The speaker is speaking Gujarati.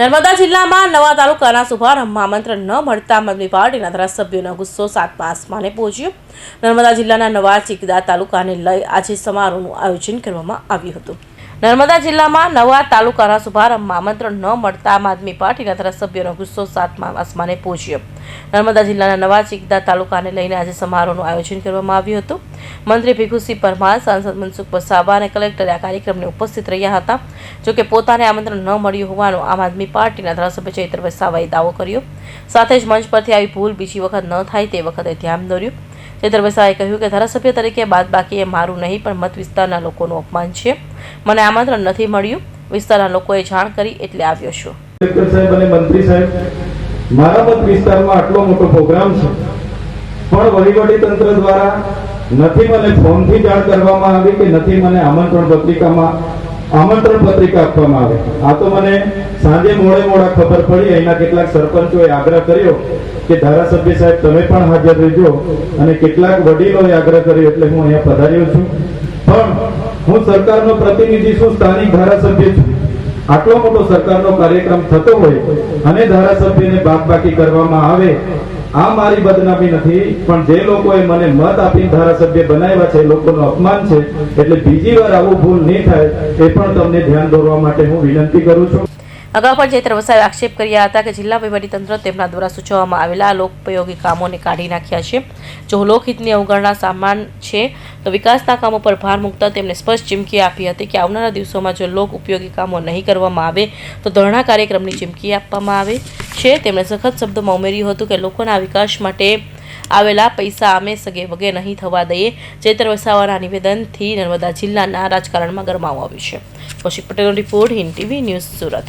નર્મદા જિલ્લામાં નવા તાલુકાના શુભારંભમાં આમંત્રણ ન મળતા આમ આદમી પાર્ટીના ધારાસભ્યોનો ગુસ્સો સાતમા આસમાને પહોંચ્યો. નર્મદા જિલ્લાના નવા ચિકદા તાલુકાને લઈ આજે સમારોહનું આયોજન કરવામાં આવ્યું હતું. નર્મદા જિલ્લામાં નવા તાલુકાના શુભારંભમાં આમંત્રણ ન મળતા આમ આદમી પાર્ટીના ધારાસભ્યોનો ગુસ્સો સાતમા આસમાને પહોંચ્યો. નર્મદા જિલ્લાના નવા ચિકદા તાલુકાને લઈને આજે સમારોહનું આયોજન કરવામાં આવ્યું હતું. મંત્રી ભીખુસિંહ પરમાર, સાંસદ મનસુખ વસાવા અને કલેક્ટરે આ કાર્યક્રમને ઉપસ્થિત રહ્યા હતા. જોકે પોતાને આમંત્રણ ન મળ્યું હોવાનો આમ આદમી પાર્ટીના ધારાસભ્ય ચૈત્ર વસાવાએ દાવો કર્યો. સાથે જ મંચ પરથી આવી ભૂલ બીજી વખત ન થાય તે વખતે ધ્યાન દોર્યું. ચૈત્ર વસાવાએ કહ્યું કે ધારાસભ્ય તરીકે બાદ બાકી એ મારું નહીં, પણ મત વિસ્તારના લોકોનું અપમાન છે. મને આમંત્રણ નથી મળ્યું. વિસ્તારના લોકોએ જાણ કરી એટલે આવ્યો છું. સાહેબ અને મંત્રી સાહેબ, મારા મત વિસ્તારમાં આટલો મોટો પ્રોગ્રામ છે. પણ વહીવટી તંત્ર દ્વારા નથી મને ફોનથી જાણ કરવામાં આવી કે નથી મને આમંત્રણ પત્રિકામાં આમંત્રણ પત્રિકા આપવામાં આવે. આ તો મને સાંજે મોડે મોડા ખબર પડી, અહીંના કેટલાક સરપંચોએ આગ્રહ કર્યો કે ધારાસભ્ય સાહેબ તમે પણ હાજર રહેજો અને કેટલાક વડીલોએ આગ્રહ કર્યો એટલે હું અહીંયા પધાર્યો છું. પણ હું સરકારનો પ્રતિનિધિ છું, સ્થાનિક ધારાસભ્ય છું. આટલો મોટો સરકારનો કાર્યક્રમ થતો હોય અને ધારાસભ્યને બાદબાકી કરવામાં આવે આ મારી બદનામી નથી, પણ જે લોકોએ મને મત આપીને ધારાસભ્ય બનાવ્યા છે, એ લોકોનું અપમાન છે, એટલે બીજી વાર આવું ભૂલ નહીં થાય, એ પણ તમને ધ્યાન દોરવા માટે હું વિનંતી કરું છું. અગાઉ પણ ચૈત્ર વસાવે આક્ષેપ કર્યા હતા કે જિલ્લા વહીવટીતંત્ર તેમના દ્વારા સૂચવવામાં આવેલા લોકોપયોગી કામોને કાઢી નાખ્યા છે. જો લોકહિતની અવગણના સામાન છે, તો વિકાસના કામો પર ભાર મૂકતા તેમને સ્પષ્ટ ચીમકી આપી હતી કે આવનારા દિવસોમાં જો લોક ઉપયોગી કામો નહીં કરવામાં આવે, તો ધરણા કાર્યક્રમની ચીમકી આપવામાં આવે છે. તેમણે સખત શબ્દોમાં ઉમેર્યું હતું કે લોકોના વિકાસ માટે આવેલા પૈસા અમે સગે વગે નહીં થવા દઈએ. ચૈત્ર વસાવાના નિવેદનથી નર્મદા જિલ્લાના રાજકારણમાં ગરમાવો આવ્યું છે. કૌશિક પટેલનો report Hind TV news Surat.